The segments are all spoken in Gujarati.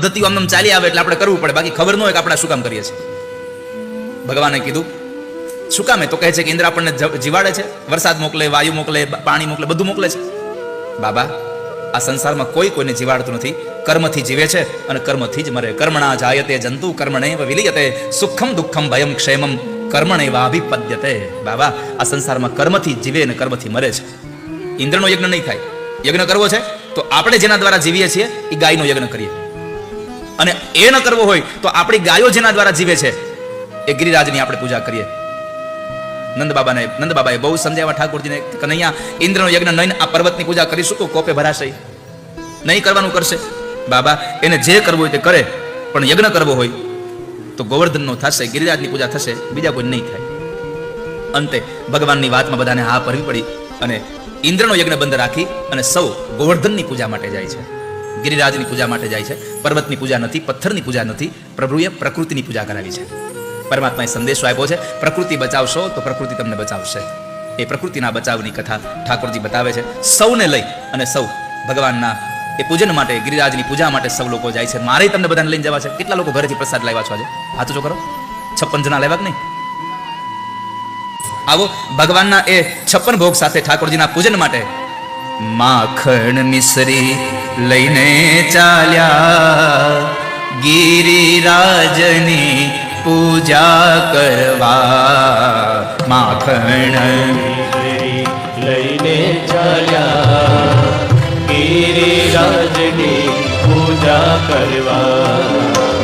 પદ્ધતિઓ આમ ચાલી આવે એટલે આપણે કરવું પડે. બાકી ખબર ન હોય કે આપણે શું કામ કરીએ છીએ. ભગવાને કીધું, શું કામ તો કહે છે કે ઇન્દ્ર આપણને જીવાડે છે. વરસાદ મોકલે, વાયુ મોકલે પાણી મોકલે, બધું મોકલે છે. બાબા, આ સંસારમાં કોઈ કોઈને જીવાડતું નથી. કર્મથી જીવે છે અને કર્મથી જ મરે. કર્મણા જાયતે જંતુ, કર્મણેવ વિલિયતે. સુખમ દુઃખમ ભયમ ક્ષેમમ કર્મણેવ અભિપદ્યતે બાબા, આ સંસારમાં કર્મથી જીવે અને કર્મથી મરે છે. ઇન્દ્રનો યજ્ઞ નહીં થાય. યજ્ઞ કરવો છે, તો આપણે જેના દ્વારા જીવીએ છીએ, એ ગાયનો યજ્ઞ કરીએ. અને એ ન કરવો હોય તો આપણી ગાયો જેના દ્વારા જીવે છે, એ ગિરિરાજની આપણે પૂજા કરીએ. નંદ બાબાને, નંદ બાબાએ બહુ સમજાવ્યા ઠાકોરજીને કનૈયા, ઇન્દ્રનો યજ્ઞ નહીં આ પર્વતની પૂજા કરીશું તો કોપે ભરાશે. નહીં કરવાનું કરશે. બાબા, એને જે કરવું હોય તે કરે, પણ યજ્ઞ કરવો હોય તો ગોવર્ધનનો થશે, ગિરિરાજની પૂજા થશે, બીજા કોઈ નહીં થાય. અંતે ભગવાનની વાતમાં બધાને હા ભરવી પડી અને ઇન્દ્રનો યજ્ઞ બંધ રાખી અને સૌ ગોવર્ધનની પૂજા માટે જાય છે. ગિરિરાજની પૂજા માટે જાય છે. પર્વતની પૂજા નથી, પથ્થરની પૂજા નથી, પ્રભુએ પ્રકૃતિની પૂજા કરાવી છે. પરમાત્માએ સંદેશો આપ્યો છે, પ્રકૃતિ બચાવશો તો પ્રકૃતિ તમને બચાવશે. એ પ્રકૃતિના બચાવની કથા ઠાકોરજી બતાવે છે. સૌને લઈ અને સૌ ભગવાનના એ પૂજન માટે, ગિરિરાજની પૂજા માટે સૌ લોકો જાય છે. મારે તમને બધાને લઈને જવા છે. કેટલા લોકો ઘરેથી પ્રસાદ લાવ્યા છો આજે? હાથ જો કરો છપ્પન જણા લાવ્યા કે નહીં? આવો, ભગવાનના એ છપ્પન ભોગ સાથે ઠાકોરજીના પૂજન માટે માખણ મિશ્રી લઈને ચાલ્યા. ગિરિરાજની પૂજા કરવા. માખણ લઈને ચાલ્યા. ગિરિરાજની પૂજા કરવા.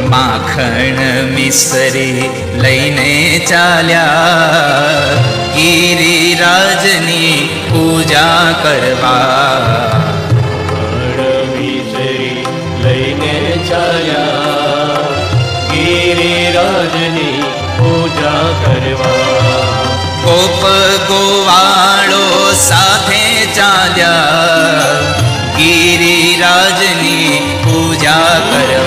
માખણ મિશ્રી લઈને ચાલ્યા. ગિરિરાજની પૂજા કરવા. ચાલ્યા ગિરિરાજની પૂજા કરવા કોપ ગોવાળો સાથે ચાલ્યા ગિરિરાજની પૂજા કરવા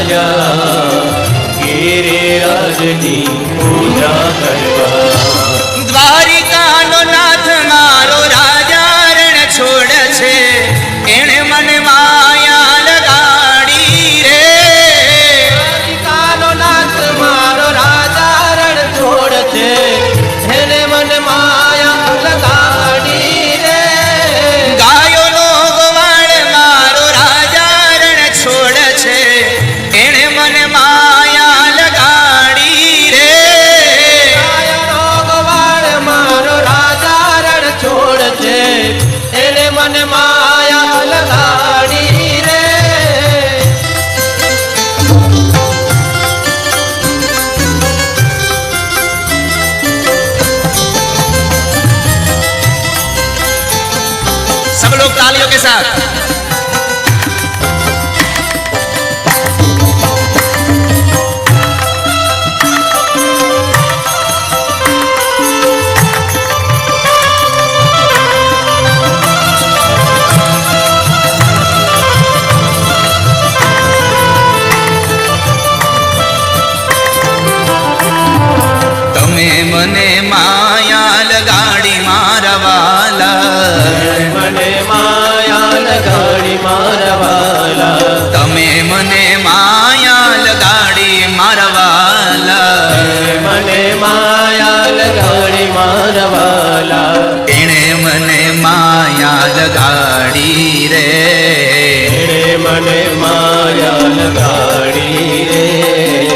ચાલ્યા ગિરિરાજની પૂજા કરવા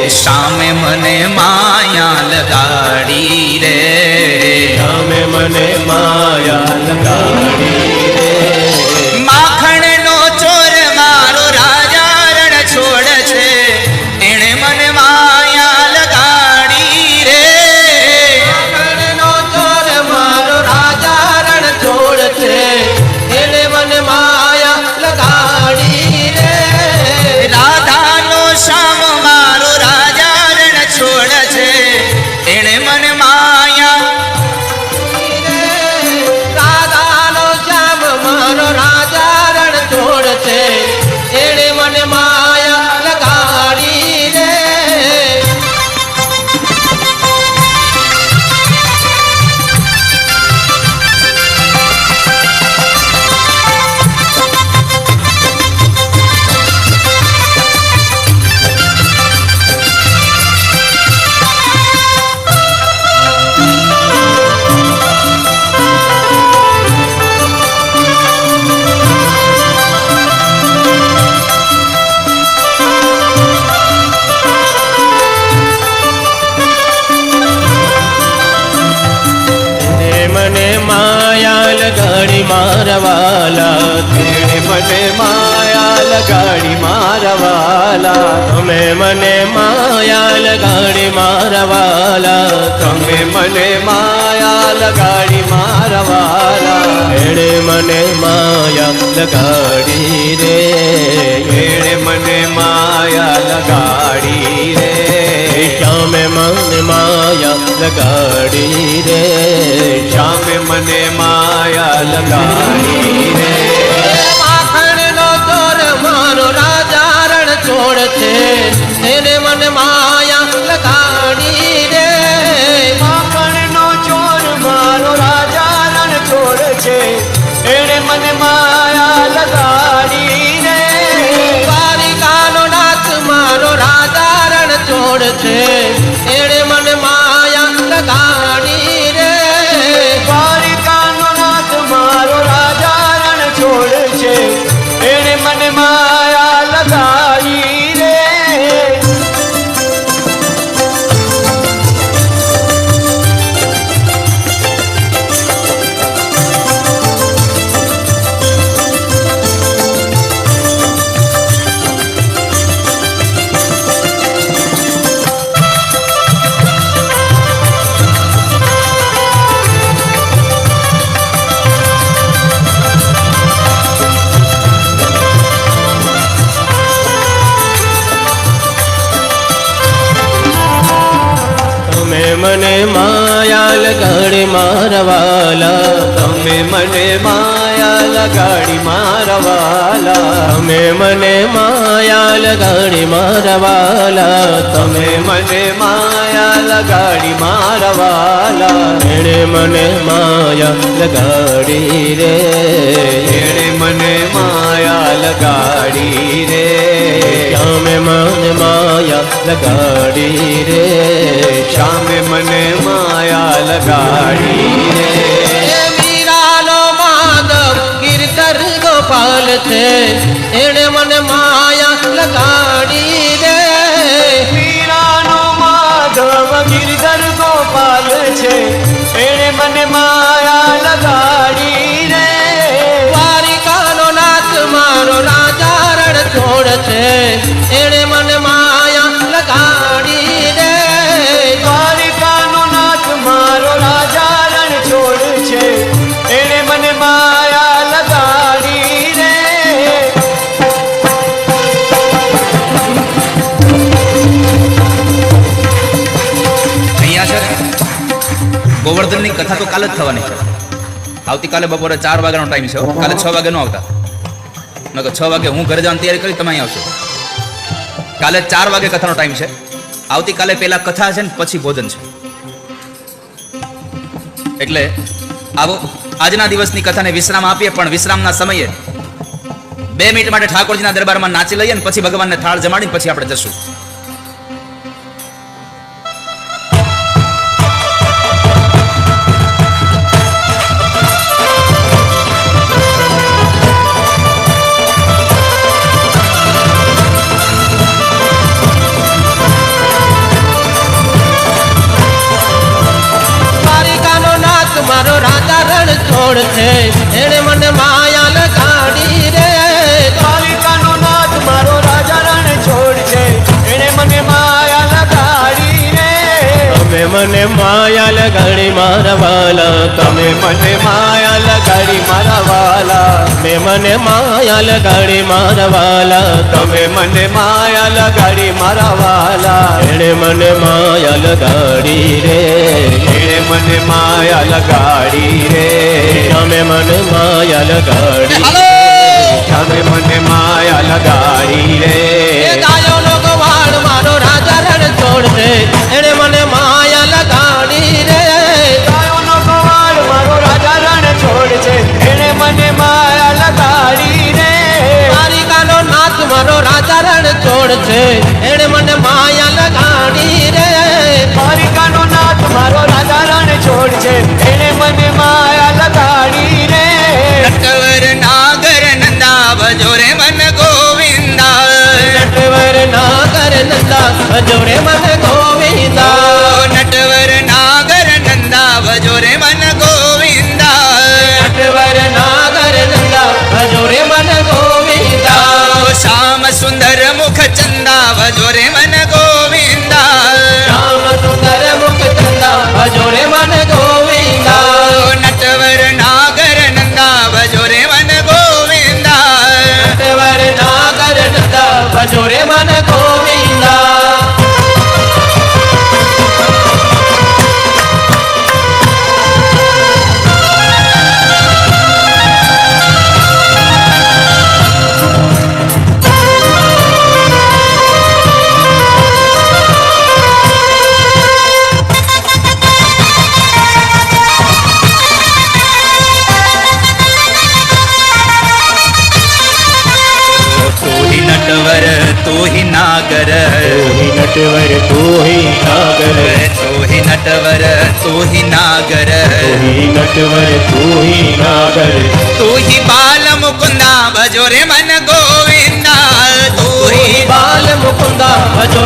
સામે મને માયા લગાડી રે. તમે મને માયા લગાડી મને માયા લગાડી મારવાલા. તેણે મને માયા લગાડી મારવાલા. તમે મને માયા લગાડી મારવાલા. તમે મને માયા લગાડી મારવાલા. એણે મને માયા લગાડી રે. એણે મને માયા લગાડી રે. શ્યામે મને માયા લગાડી રે શ્યામે મને માયા લગાડી રે માખણનો દોર મારો રાજા રણ છોડ છે મારવાલા, તમે મને માયા લગાડી મારવાલા, તમે મને માયા લગાડી મારવાલા, તમે મને માયા લગાડી મારવાલા. એણે મને માયા લગાડી રે, એણે મને લગાડી રે શ્યામે મને માયા લગાડી રે શ્યામે મને માયા લગાડી રે મીરાનો માધવ ગિરધર ગોપાલ છે એણે મને માયા લગાડી રે મીરાનો માધવ ગિરધર ગોપાલ છે ગોવર્ધનની કથા તો કાલે જ થવાની છે. આવતીકાલે બપોરે ચાર વાગ્યાનો ટાઈમ છે કાલે છ વાગે ન આવતા. નકર છ વાગે હું ઘરે જવાની તૈયારી કરી, તમે અહીં આવશો. કાલે ચાર વાગે કથાનો ટાઈમ છે. આવતીકાલે પહેલા કથા છે ને, પછી ભોજન છે. એટલે આવો, આજના દિવસની કથાને વિશ્રામ આપીએ, પણ વિશ્રામના સમયે બે મિનિટ માટે ઠાકોરજીના દરબારમાં નાચી લઈએ ને, પછી ભગવાનને થાળ જમાડીને પછી આપણે જશું. રણ મને માયા લગાડી મારા વાલા તમે મને માયા લગાડી મારા વાલા મે મને માયા લગાડી મારા વાલા તમે મને માયા લગાડી મારા વાલા એણે મને માયા લગાડી રે. એણે મને માયા લગાડી રે. તમે મને માયા લગાડી તમે મને માયા લગાડી રે. ગાયો લોકો વાળ મારો રાજા રણ છોડ છે એણે મને છે. એને મને માયા લગાડી રે. નટવર નાગર નંદા ભજો રે મન ગોવિંદા. નટવર નાગર નંદા ભજો રે મન નટવર સોહી નટવર સોહી નાગર સોહી નટવર સોહી નાગર સોહી નટવર સોહી નાગર સોહી બાલ મુકુંદા ભજો રે મન ગોવિંદા સોહી બાલ મુકુંદા ભજો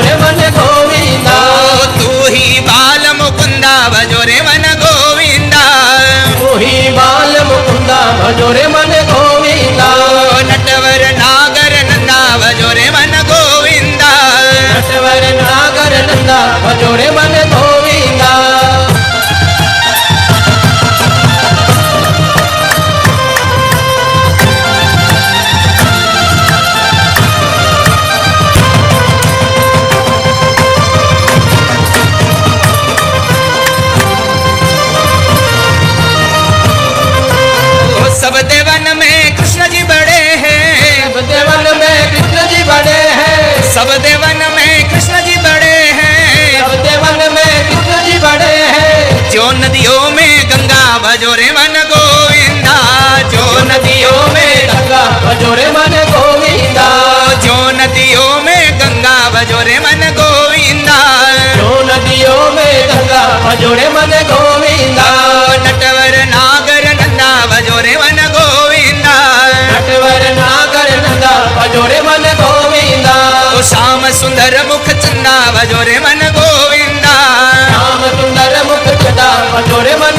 ભજોડે મન ગોવિંદા નટવર નાગર નંદા ભજોરે મન ગોવિંદા. નટવર નાગર નંદા ભજોરે મન ગોવિંદા. તો શ્યામ સુંદર મુખ ચંદા ભજોરે મન ગોવિંદા. શ્યામ સુંદર મુખ ચંદા ભજોરે મન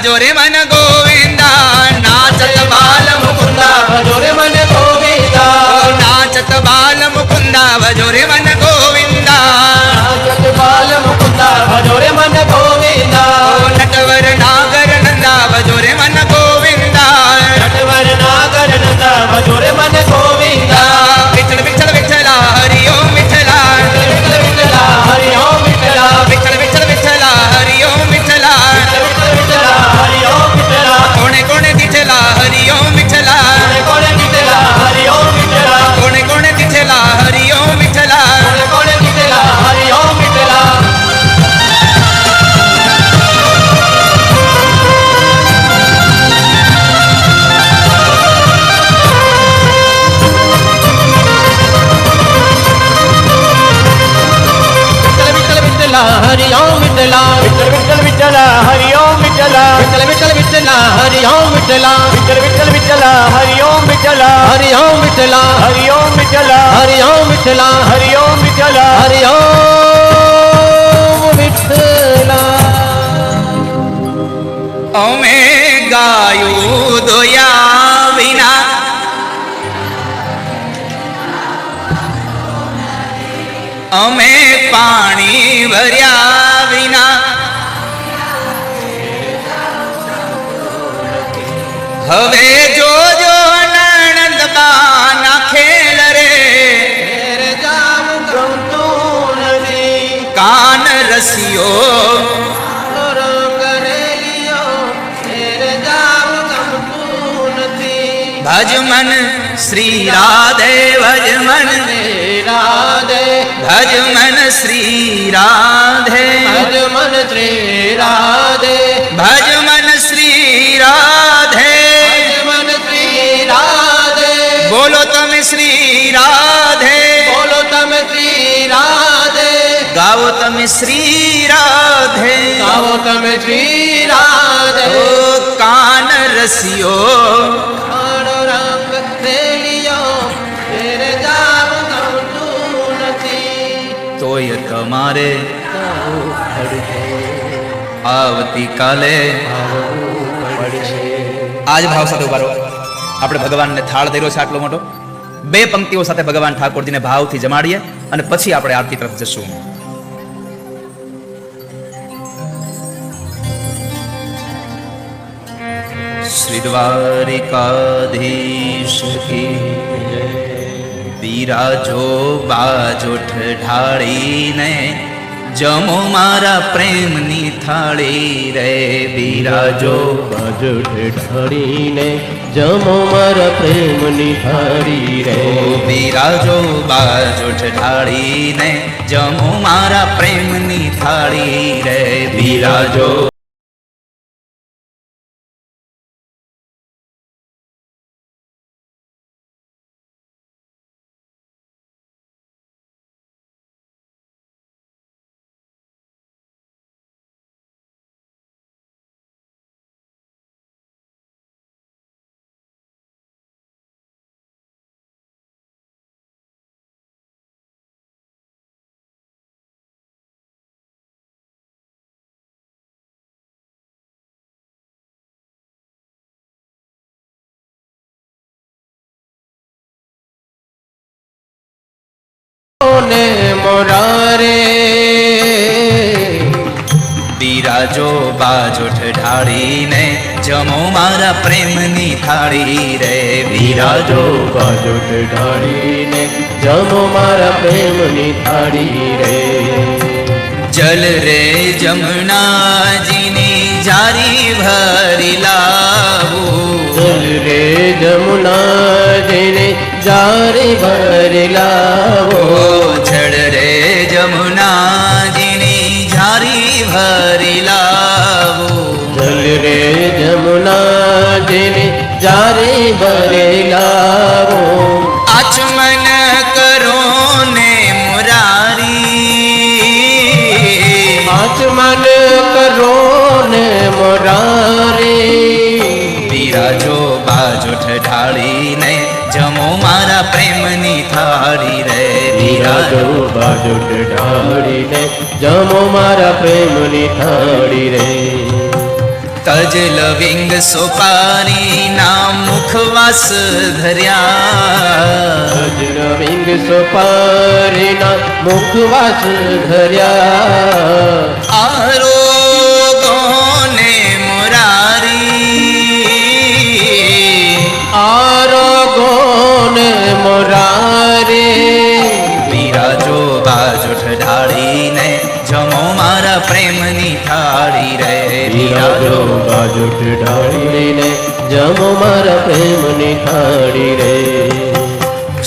భజోరే మన గోవింద నాచత బాల ముకుంద. భజోరే మన గోవింద. నాచత బాల ముకుంద భజోరే మన હવે જોજો નણંદ બાના ખેલ રે. કાન રસિયો. ભજ મન શ્રી રાધે ભજ મન રાધે ભજ મન શ્રી રાધે. ભજ મન શ્રી રાધે. ભજ મન શ્રી રાધે. તમે શ્રી રાધે ગાઓ તમે શ્રી રાધે કાન રસિયો. તોય તમારે આવતીકાલે આજ ભાવ સાથે ઉભારો આપણે ભગવાનને થાળ ધર્યો છે આટલો મોટો. બે પંક્તિઓ સાથે ભગવાન ઠાકોરજીને ભાવથી જમાડીએ અને પછી આપણે આરતી તરફ જશું. શ્રીદ્વારિકાધીશ કી બિરાજો બાજોઠ ઢાળીને જમો મારા પ્રેમની થાળી રે બિરાજો બાજોઠ ઢાળીને જમો મારા પ્રેમની થાળી રે. બિરાજો બાજોઠ ઢાળીને જમો મારા પ્રેમની થાળી રે બિરાજો ને મોરારે? બિરાજો બાજો ઢાળીને જમો મારા પ્રેમની થાળી રે. બિરાજો બાજુ ઢાળીને જમો મારા પ્રેમની થાળી રે. જલ રે જમનાજીની જારી ભરી લાવું. જલ રે જમુનાજીને જારી ભરી લાવો. ભરી લાવું જલ રે જમુના જેને જારે ભરે લાવો બિરાજો બિરાજો બાજુ ઢાળીને જમો મારા પ્રેમની થાળી રે તજ લવિંગ સોપારી ના મુખવાસ ધર્યા અજરવિંગ સોપારીના મુખવાસ ધર્યા આરોગોને મુરારી આરોગોને મોરારે બિરાજો બાજોઠ ઢાળીને જમો મારા પ્રેમની થાળી રે. બિરાજો બાજુઠ બાજુ ઢાળીને જમો મારા પ્રેમની થાળી રે.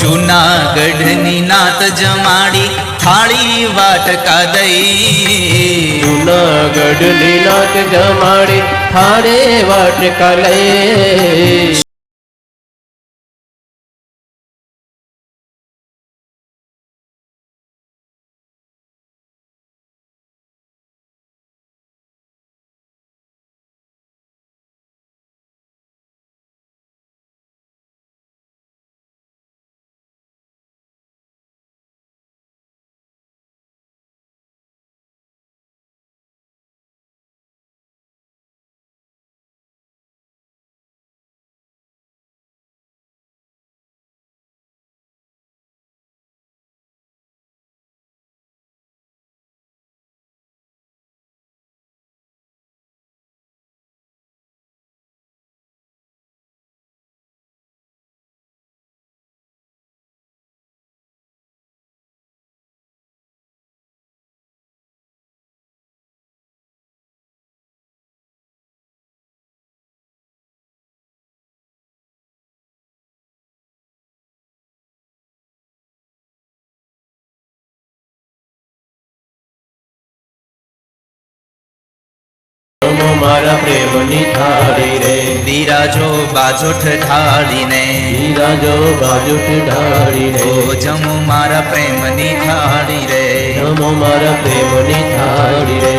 જૂનાગઢની નાત જમાડી થાળી વાટકા દઈ. જૂનાગઢની નાત જમાડી થાળે વાટકા લઈ. મારા પ્રેમની થાળી રે. બિરાજો બાજોઠ ઢાળીને. બિરાજો બાજુઠ ઢાળીને ઓ જમો મારા પ્રેમની થાળી રે. જમો મારા પ્રેમની થાળી રે.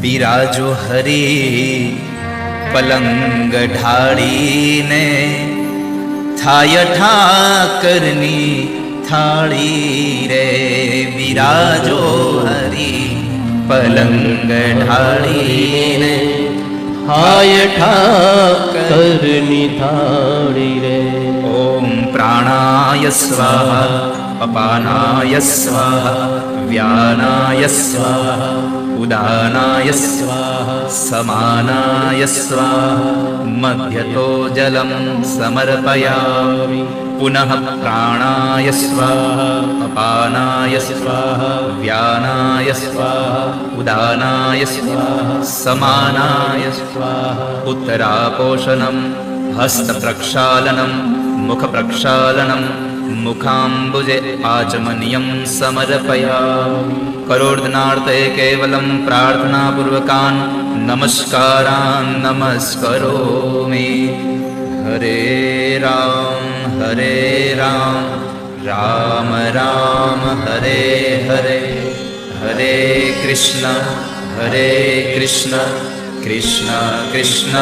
બિરાજો હરી પલંગ ઢાળીને થાય ઠાકરની થાળી રે. બિરાજો હરી पलङ्गयठा कर्णि रे ॐ प्राणाय स्वाहा पपानाय स्वाहा व्यानाय स्वाहा। उदानाय स्वाहा। समानाय स्वाहा। मध्यतो जलं समर्पयामि। पुनः प्राणाय स्वाहा। अपानाय स्वाहा। व्यानाय स्वाहा। उदानाय स्वाहा। समानाय स्वाहा। उत्तरापोषणं हस्तप्रक्षालनं मुखप्रक्षालनं मुखाम्बुजे आचमनियं समर्पयामि। કરોર્ધનાર્થ કેવલમ પ્રાર્થનાપૂર્વકાન નમસ્કારાન નમસ્કરોમિ હરે રામ હરે રામ રામ રામ હરે હરે હરે કૃષ્ણ હરે કૃષ્ણ કૃષ્ણ કૃષ્ણ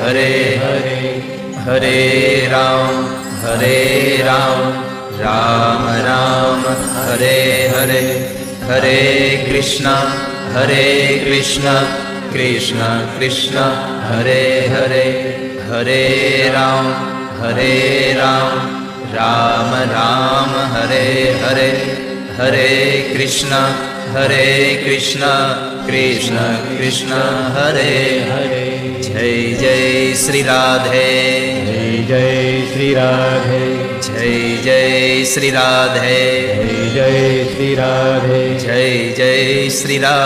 હરે હરે હરે રામ હરે રામ રામ રામ હરે હરે हरे कृष्ण हरे कृष्ण कृष्ण कृष्ण हरे हरे हरे राम हरे राम राम राम हरे हरे हरे कृष्ण हरे कृष्ण कृष्ण कृष्ण हरे हरे। जय जय श्री राधे જય જય શ્રી રાધે. જય શ્રી રાધે. જય જય શ્રી રાધે.